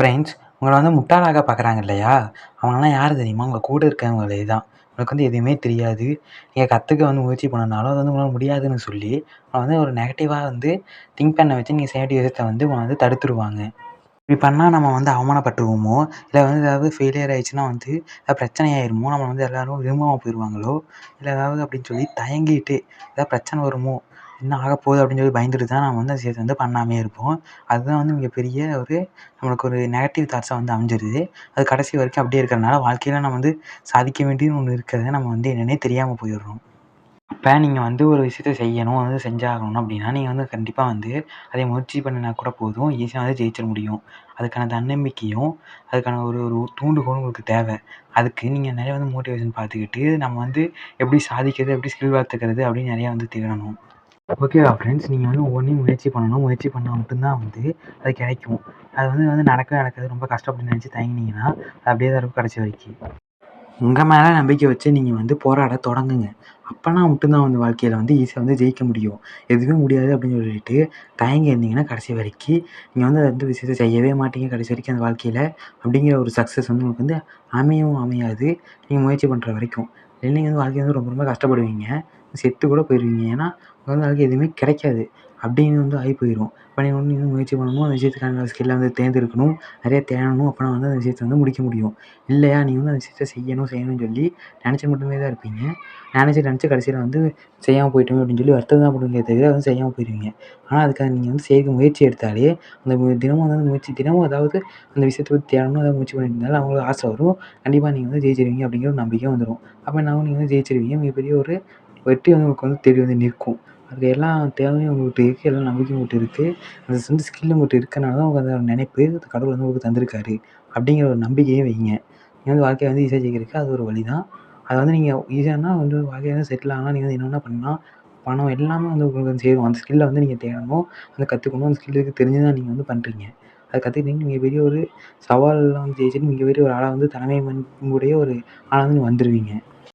Friends உங்களை வந்து முட்டாளாக பார்க்குறாங்க இல்லையா? அவங்களாம் யார் தெரியுமா? உங்கள் கூட இருக்கவங்களே தான். உங்களுக்கு வந்து எதுவுமே தெரியாது. நீங்கள் கற்றுக்க வந்து முயற்சி பண்ணனாலும் அது வந்து உங்களால் முடியாதுன்னு சொல்லி உங்களை வந்து ஒரு நெகட்டிவாக வந்து திங்க் பண்ண வச்சு நீங்கள் செய்ய வேண்டிய விஷயத்த வந்து உங்களை வந்து தடுத்துருவாங்க. இப்படி பண்ணால் நம்ம வந்து அவமானப்பட்டுருவோமோ? இல்லை வந்து ஏதாவது ஃபெயிலியர் ஆயிடுச்சுன்னா வந்து ஏதாவது பிரச்சனை ஆயிருமோ? நம்மளை வந்து எல்லோரும் விரும்பாமல் போயிடுவாங்களோ இல்லை ஏதாவது அப்படின்னு சொல்லி தயங்கிட்டு ஏதாவது பிரச்சனை வருமோ? என்ன ஆகப்போகுது அப்படின்னு சொல்லி பயந்துட்டு தான் நம்ம வந்து அந்த விஷயத்த வந்து பண்ணாமையே இருப்போம். அதுதான் வந்து மிகப்பெரிய ஒரு நம்மளுக்கு ஒரு நெகட்டிவ் தாட்ஸாக வந்து அமைஞ்சிருது. அது கடைசி வரைக்கும் அப்படியே இருக்கிறனால வாழ்க்கையில் நம்ம வந்து சாதிக்க வேண்டியது ஒன்று இருக்கிறத நம்ம வந்து என்னென்னே தெரியாமல் போயிடுறோம். இப்போ நீங்கள் வந்து ஒரு விஷயத்த செய்யணும் வந்து செஞ்சாகணும் அப்படின்னா நீங்கள் வந்து கண்டிப்பாக வந்து அதை முயற்சி பண்ணினா கூட போதும். ஈஸியாக வந்து ஜெயிச்சிட முடியும். அதுக்கான தன்னம்பிக்கையும் அதுக்கான ஒரு ஒரு தூண்டுகோலும் உங்களுக்கு தேவை. அதுக்கு நீங்கள் நிறைய வந்து மோட்டிவேஷன் பார்த்துக்கிட்டு நம்ம வந்து எப்படி சாதிக்கிறது எப்படி ஸ்கில் வளர்த்துக்கிறது அப்படின்னு நிறையா வந்து தேடணும். ஓகேவா ஃப்ரெண்ட்ஸ் நீங்கள் வந்து ஒவ்வொன்றையும் முயற்சி பண்ணணும். முயற்சி பண்ணால் மட்டும்தான் வந்து அது கிடைக்கும். அது வந்து வந்து நடக்கவே நடக்காது. ரொம்ப கஷ்டப்பட்டு நினச்சி தயங்குனீங்கன்னா அது அப்படியே தான் இருக்கும் கடைசி வரைக்கும். உங்கள் மேலே நம்பிக்கை வச்சு நீங்கள் வந்து போராட தொடங்குங்க. அப்போனா மட்டும்தான் வந்து வாழ்க்கையில் வந்து ஈஸியாக வந்து ஜெயிக்க முடியும். எதுவுமே முடியாது அப்படின்னு சொல்லிட்டு தயங்கி இருந்தீங்கன்னா கடைசி வரைக்கும். நீங்கள் வந்து அந்த விஷயத்தை செய்யவே மாட்டீங்க கடைசி வரைக்கும் அந்த வாழ்க்கையில். அப்படிங்கிற ஒரு சக்ஸஸ் வந்து உங்களுக்கு வந்து அமையவும் அமையாது. நீங்கள் முயற்சி பண்ணுற வரைக்கும். நீங்கள் வந்து வாழ்க்கையில் வந்து ரொம்ப ரொம்ப கஷ்டப்படுவீங்க. செத்து கூட போயிடுவீங்க ஏன்னா உங்கள் வாழ்க்கை எதுவுமே கிடைக்காது. அப்படின்னு வந்து ஆகி போயிடும் இப்போ நீங்கள் வந்து இன்னும் முயற்சி பண்ணணும் அந்த விஷயத்துக்கான ஸ்கில்லை வந்து தேர்ந்தெடுக்கணும் நிறைய தேடணும் அப்போனா வந்து அந்த விஷயத்த வந்து முடிக்க முடியும். இல்லையா? நீங்கள் வந்து அந்த விஷயத்த செய்யணும் செய்யணும்னு சொல்லி நினச்சி மட்டுமே தான் இருப்பீங்க. நினச்சி நினச்சி கடைசியில் வந்து செய்யாமல் போயிட்டோமே அப்படின்னு சொல்லி வருத்தம் தான் படுவீங்களே தவிர வந்து செய்யாமல் போயிடுவீங்க ஆனால் அதுக்காக நீங்கள் வந்து செய்ய முயற்சி எடுத்தாலே அந்த தினமும் வந்து முயற்சி தினமும் அதாவது அந்த விஷயத்தை பற்றி தேடணும் அதாவது முயற்சி பண்ணிட்டு இருந்தாலும் அவங்களுக்கு ஆசை வரும். கண்டிப்பாக நீங்கள் வந்து ஜெயிச்சிருவீங்க அப்படிங்கிற ஒரு நம்பிக்கை வந்துடும் அப்போ என்ன நீங்கள் வந்து ஜெயிச்சிருவீங்க. மிகப்பெரிய ஒரு வெற்றி வந்து உங்களுக்கு வந்து தேடி வந்து நிற்கும். அதுக்கு எல்லா தேவையும் உங்கள்கிட்ட இருக்குது எல்லா நம்பிக்கையும் உங்கள்கிட்ட இருக்குது அது வந்து ஸ்கில் உங்கள்கிட்ட இருக்கனால தான் உங்களுக்கு அந்த நினைப்பு கடவுள் வந்து உங்களுக்கு தந்திருக்காரு அப்படிங்கிற ஒரு நம்பிக்கையும் வைங்க. நீங்கள் வந்து வாழ்க்கையை வந்து ஈஸியாக ஜெயிக்கிறதுக்கு அது ஒரு வழி தான். அதை வந்து நீங்கள் ஈஸியானா வந்து வாழ்க்கையில் வந்து செட்டில் ஆனால் நீங்கள் வந்து என்னென்ன பண்ணலாம். பணம் எல்லாமே வந்து உங்களுக்கு வந்து சேரும். அந்த ஸ்கில்லை வந்து நீங்கள் தேடணும் அதை கற்றுக்கணும் அந்த ஸ்கில்லுக்கு தெரிஞ்சு தான் நீங்கள் வந்து பண்ணுறீங்க அதை கற்றுக்கிட்டீங்க நீங்கள் பெரிய ஒரு சவாலெலாம் வந்து ஜெயிச்சுட்டு மிகப்பெரிய ஒரு ஆளாக வந்து தலைமை பண்புடைய ஒரு ஆளாக வந்து நீங்கள் வந்துடுவீங்க